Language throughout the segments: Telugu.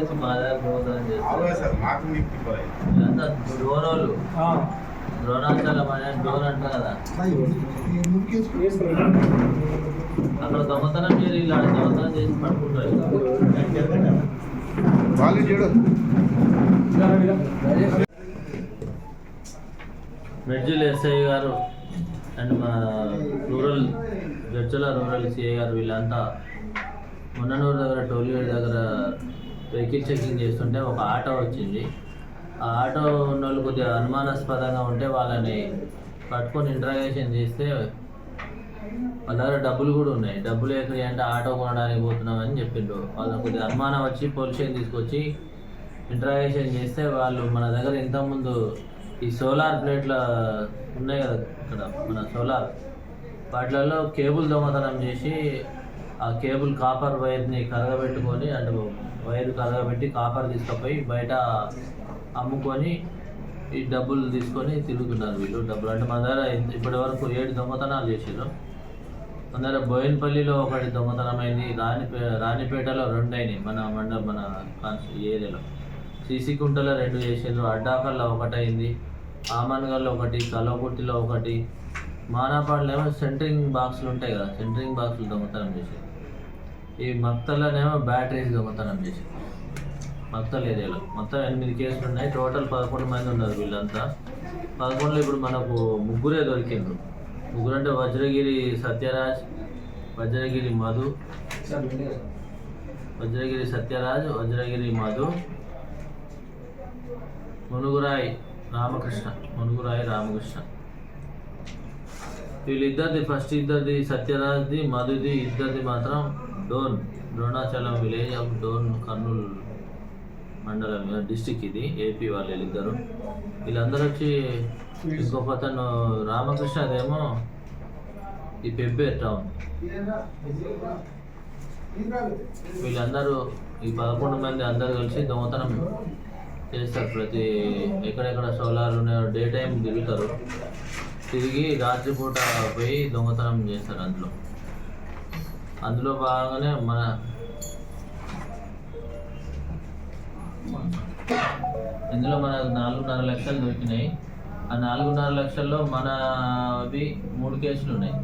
వచ్చి మా దగ్గర చేస్తారు డ్రోనోళ్ళు. ద్రోణాచలం అనే డ్రోన్ అంటారు కదా. అక్కడ దొంగతనం చేసి ఇలా దొంగతనం చేసి పట్టుకుంటారు. మెడ్జిల్ ఎస్ఐ గారు అండ్ మా రూరల్ జడ్చల రూరల్ సిఐ గారు వీళ్ళంతా మొన్ననూరు దగ్గర టోల్గేట్ దగ్గర వెహికల్ చెకింగ్ చేస్తుంటే ఒక ఆటో వచ్చింది. ఆ ఆటో ఉన్న వాళ్ళు కొద్దిగా అనుమానాస్పదంగా ఉంటే వాళ్ళని పట్టుకొని ఇంట్రాగేషన్ చేస్తే వాళ్ళ దగ్గర డబ్బులు కూడా ఉన్నాయి. డబ్బులు ఎక్కడి అంటే ఆటో కొనడానికి పోతున్నాం అని చెప్పిండ్రు. వాళ్ళకి కొద్దిగా అనుమానం వచ్చి పోలీస్ తీసుకొచ్చి ఇంట్రాగేషన్ చేస్తే వాళ్ళు మన దగ్గర ఇంతకుముందు ఈ సోలార్ ప్లేట్ల ఉన్నాయి కదా ఇక్కడ మన సోలార్. వాటిలలో కేబుల్ దొంగతనం చేసి ఆ కేబుల్ కాపర్ వైర్ని కరగబెట్టుకొని అండ్ వైర్ కరగబెట్టి కాపర్ తీసుకుపోయి బయట అమ్ముకొని ఈ డబ్బులు తీసుకొని తిరుగుతున్నారు వీళ్ళు. డబ్బులు అంటే మన దగ్గర ఇప్పటి వరకు ఏడు దొంగతనాలు చేసారు మన దగ్గర బోయిన్పల్లిలో ఒకటి దొంగతనమైంది రాణిపే రాణిపేటలో రెండు అయినాయి. మన మండ మన ఏరియాలో. సీసీ కుంటలో రెండు చేసిండ్రు అడ్డాకల్లో ఒకటి అయింది ఆమన్గల్లో ఒకటి కలవకుర్తిలో ఒకటి. మానాపాడులేమో ఏమో సెంటరింగ్ బాక్సులు ఉంటాయి కదా సెంటరింగ్ బాక్సులు దొంగతనం చేసి ఈ మక్తల్లోనేమో బ్యాటరీస్ దొంగతనం చేసి మక్తల్ ఏరియాలో. మొత్తం ఎనిమిది కేసులు ఉన్నాయి. టోటల్ పదకొండు మంది ఉన్నారు వీళ్ళంతా. పదకొండులో ఇప్పుడు మనకు ముగ్గురే దొరికిండ్రు. ముగ్గురు అంటే వజ్రగిరి సత్యరాజ్ వజ్రగిరి మధు. వజ్రగిరి సత్యరాజ్ వజ్రగిరి మధు. మునుగురాయి రామకృష్ణ. మునుగురాయ్ రామకృష్ణ. వీళ్ళిద్దరిది ఫస్ట్ ఇద్దరిది సత్యరాజ్ది మధుది ఇద్దరిది మాత్రం డోన్ ద్రోణాచలం విలేజ్ ఆఫ్ డోన్ కర్నూలు మండలం డిస్టిక్ ఇది ఏపీ వాళ్ళు వీళ్ళిద్దరు. వీళ్ళందరూ వచ్చి ఇంకొక అతను రామకృష్ణ అదేమో ఈ పెబ్బేర్ టౌన్ వీళ్ళందరూ ఈ పదకొండు మంది అందరు కలిసి దొంగతనం చేస్తారు. ప్రతి ఎక్కడెక్కడ సోలార్ ఉన్నాయో డే టైం తిరుగుతారు. తిరిగి రాత్రిపూట పోయి దొంగతనం చేస్తారు అందులో. అందులో భాగంగానే మన ఇందులో మనకు నాలుగున్నర లక్షలు దొరికినాయి. ఆ నాలుగున్నర లక్షల్లో మన అవి మూడు కేసులు ఉన్నాయి.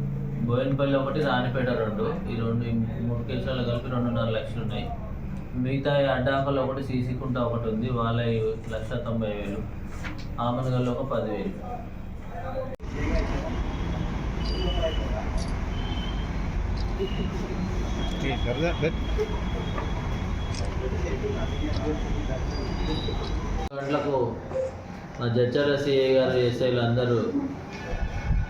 బోయినపల్లి ఒకటి రాణిపేట రెండు. ఈ రెండు మూడు కేసులలో కలిపి రెండున్నర లక్షలు ఉన్నాయి. మిగతా ఈ అడ్డాకల్లో ఒకటి సీసీ కుంట ఒకటి ఉంది. వాళ్ళ లక్ష తొంభై వేలు. ఆమనగల్లో ఒక పదివేలు. గంటలకు మా జడ్చర్ల సిఐ గారు ఎస్ఐలు అందరూ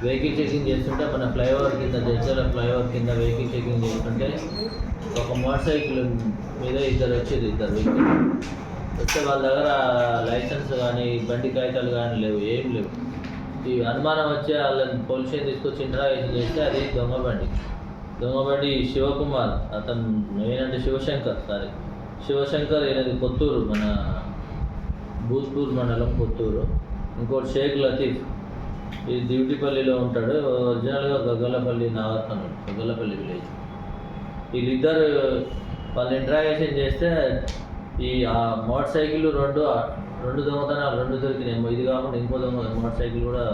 వెహికల్ చెకింగ్ చేస్తుంటే మన ఫ్లైఓవర్ కింద జడ్చర్ల ఫ్లైఓవర్ కింద వెహికల్ చెకింగ్ చేస్తుంటే ఒక మోటార్ సైకిల్ మీద ఇద్దరు వచ్చేది ఇద్దరు వెహికల్ వస్తే వాళ్ళ దగ్గర లైసెన్స్ కానీ బండి కాగితాలు కానీ లేవు ఏం లేవు. ఈ అనుమానం వచ్చే వాళ్ళని పోలీస్ తీసుకొచ్చి ఇంటరాగేషన్ చేస్తే అది దొంగబండి. దొంగబండి శివకుమార్ అతను ఏంటంటే శివశంకర్ సారీ శివశంకర్ ఈయనది కొత్తూరు మన భూత్పూర్ మండలం కొత్తూరు. ఇంకోటి షేక్ లతీఫ్. ఈ దివిటిపల్లిలో ఉంటాడు. ఒరిజినల్గా గగ్గలపల్లి నాగర్కర్నూలు గగ్గలపల్లి విలేజ్. వీళ్ళిద్దరు వాళ్ళు ఇంటరాగేషన్ చేస్తే ఈ మోటార్ సైకిల్ రెండు రెండు దొంగతనాలు రెండు దొరికినాయి. ఇది కాకుండా ఇంకో దొంగ మోటార్ సైకిల్ కూడా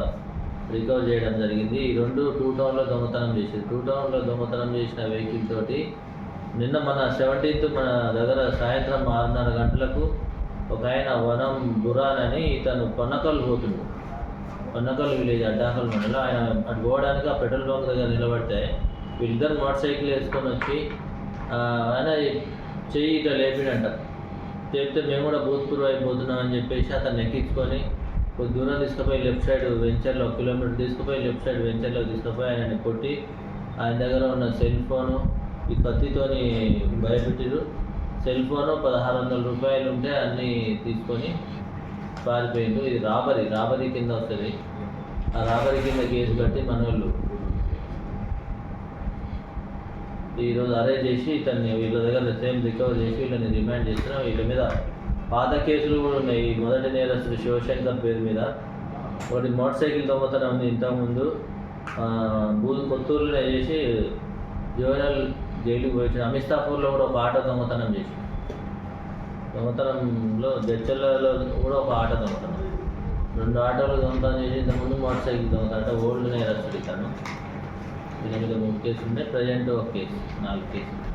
రికవర్ చేయడం జరిగింది. ఈ రెండు టూ టౌన్లో దొంగతనం చేసింది టూ టౌన్లో దొంగతనం చేసిన వెహికల్ తోటి నిన్న మన సెవెంటీన్త్ మన దగ్గర సాయంత్రం ఆరున్నర గంటలకు ఒక ఆయన వనం బురాన్ అని ఇతను పొన్నకల్ పోతుండు. పొన్నకల్ విలేజ్ అడ్డాకల్ మండలం. ఆయన అటు పోవడానికి ఆ పెట్రోల్ బంక్ దగ్గర నిలబడితే వీళ్ళిద్దరు మోటార్ సైకిల్ వేసుకొని వచ్చి ఆయన చెయ్యి ఇట్లా లేపిడంట. చెప్తే మేము కూడా భూత్పూర్వ అయిపోతున్నాం అని చెప్పేసి అతను ఎక్కించుకొని కొద్ది దూరం తీసుకుపోయి లెఫ్ట్ సైడ్ వెంచర్లో ఒక కిలోమీటర్ తీసుకుపోయి లెఫ్ట్ సైడ్ వెంచర్లో తీసుకుపోయి ఆయనని కొట్టి ఆయన దగ్గర ఉన్న సెల్ ఫోను ఈ కత్తితోని భయపెట్టిరు సెల్ ఫోను పదహారు వందల రూపాయలు ఉంటే అన్నీ తీసుకొని పారిపోయిండు ఇది రాబరీ రాబరీ కింద వస్తుంది. ఆ రాబరీ కింద కేసు కట్టి మన వాళ్ళు ఈరోజు అరెస్ట్ చేసి ఇతన్ని వీళ్ళ దగ్గర సేమ్ రికవర్ చేసి వీళ్ళని రిమాండ్ చేస్తున్నాం. వీళ్ళ మీద పాత కేసులు కూడా ఉన్నాయి. మొదటి నేరస్తుడు శివశంకర్ పేరు మీద. ఒకటి మోటార్ సైకిల్ దొంగతనం ఉంది ఇంతకుముందు భూ కొత్తూరులో చేసి జోనల్ జైలుకి పోయించిన అమిస్తాపూర్లో కూడా ఒక ఆటో దొంగతనం చేసి. దొంగతనంలో దచ్చలలో కూడా ఒక ఆటో దొంగతనం. రెండు ఆటోలు దొంగతనం చేసి ఇంతకుముందు మోటార్ సైకిల్ దొంగతనం. అంటే ఓల్డ్ నేరస్తుడు ఇతను. దీని మీద మూడు కేసులు ఉంటే ప్రజెంట్ ఒక కేసు నాలుగు కేసులు.